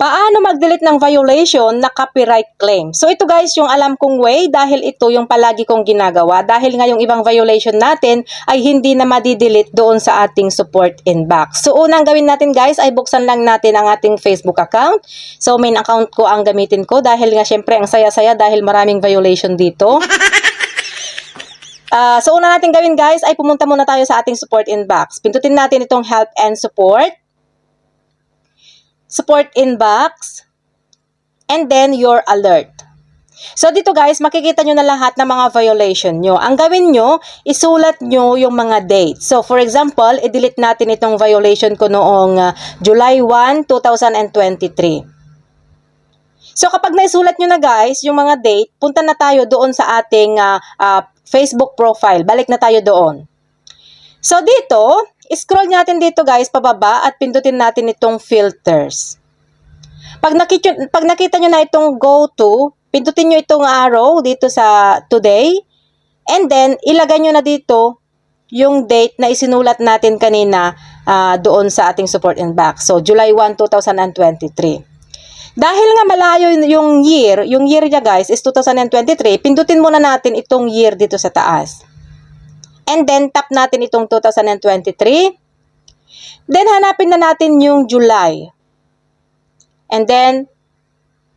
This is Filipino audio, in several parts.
Paano mag-delete ng violation na copyright claim? So ito guys yung alam kong way dahil ito yung palagi kong ginagawa dahil nga yung ibang violation natin ay hindi na madidelete doon sa ating support inbox. So unang gawin natin guys ay buksan lang natin ang ating Facebook account. So main account ko ang gamitin ko dahil nga syempre ang saya-saya dahil maraming violation dito. Ah, so una natin gawin guys ay pumunta muna tayo sa ating support inbox. Pindutin natin itong help and support support inbox, and then your alert. So dito guys, makikita nyo na lahat ng mga violation nyo. Ang gawin nyo, isulat nyo yung mga date. So for example, i-delete natin itong violation ko noong uh, July 1, 2023. So kapag naisulat nyo na guys, yung mga date, punta na tayo doon sa ating uh, uh, Facebook profile. Balik na tayo doon. So dito, scroll natin dito guys pababa at pindutin natin itong filters. Pag nakita, pag nakita nyo na itong go to, pindutin nyo itong arrow dito sa today and then ilagay nyo na dito yung date na isinulat natin kanina uh, doon sa ating support inbox. So July 1, 2023. Dahil nga malayo yung year, yung year niya guys is 2023, pindutin muna natin itong year dito sa taas. And then, tap natin itong 2023. Then, hanapin na natin yung July. And then,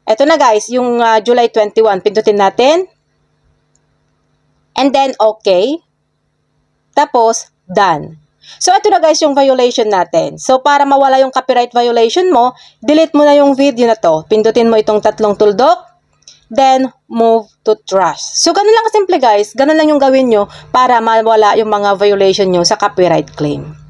eto na guys, yung uh, July 21. Pindutin natin. And then, okay. Tapos, done. So, ito na guys yung violation natin. So, para mawala yung copyright violation mo, delete mo na yung video na to. Pindutin mo itong tatlong tuldok then move to trash. So, ganun lang kasimple guys. Ganun lang yung gawin nyo para mawala yung mga violation nyo sa copyright claim.